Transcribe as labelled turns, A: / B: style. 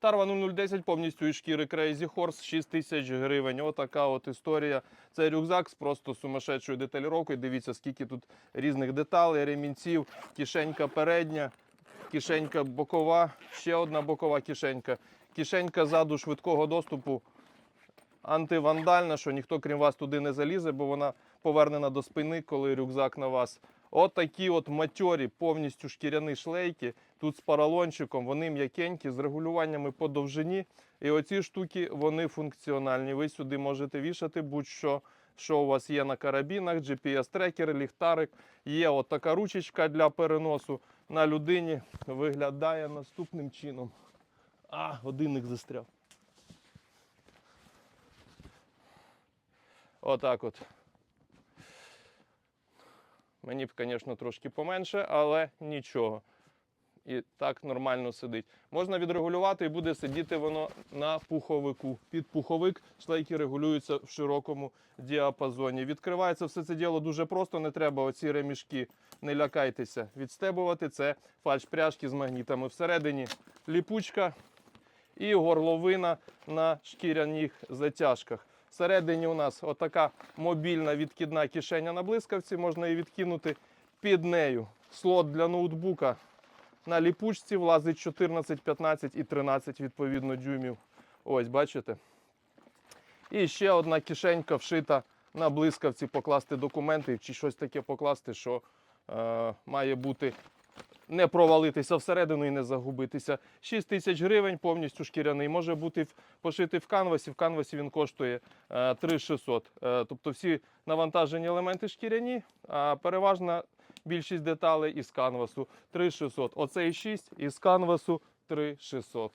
A: Тарва 0010 повністю із шкіри Crazy Horse 6 тисяч гривень. Отака от історія. Це рюкзак з просто сумасшедшою деталіровкою. Дивіться, скільки тут різних деталей, ремінців, кишенька передня, кишенька бокова, ще одна бокова кишенька, кишенька ззаду швидкого доступу. Антивандальна, що ніхто крім вас туди не залізе, бо вона повернена до спини, коли рюкзак на вас. От такі от матьорі, повністю шкіряні шлейки. Тут з поролончиком, вони м'якенькі, з регулюваннями по довжині. І оці штуки вони функціональні. Ви сюди можете вішати будь-що, що у вас є на карабінах, GPS-трекер, ліхтарик. Є от така ручечка для переносу на людині. Виглядає наступним чином. А, годинник застряв. Отак от. Мені б, звісно, трошки поменше, але нічого. І так нормально сидить. Можна відрегулювати і буде сидіти воно на пуховику. Під пуховик шлейки регулюються в широкому діапазоні. Відкривається все це діло дуже просто, не треба оці ремішки, не лякайтеся. Відстебувати це фальш-пряжки з магнітами. Всередині ліпучка і горловина на шкіряних затяжках. Всередині у нас отака мобільна відкидна кишеня на блискавці, можна її відкинути під нею. Слот для ноутбука на ліпучці влазить 14, 15 і 13 відповідно дюймів. Ось, бачите? І ще одна кишенька вшита на блискавці покласти документи чи щось таке покласти, що е, має бути не провалитися всередину і не загубитися. 6 тисяч гривень повністю шкіряний. Може бути пошитий в канвасі. В канвасі він коштує е, 3600. Е, Тобто всі навантажені елементи шкіряні, а переважна більшість деталей із канвасу 3600. Оцей 6 із канвасу 3600.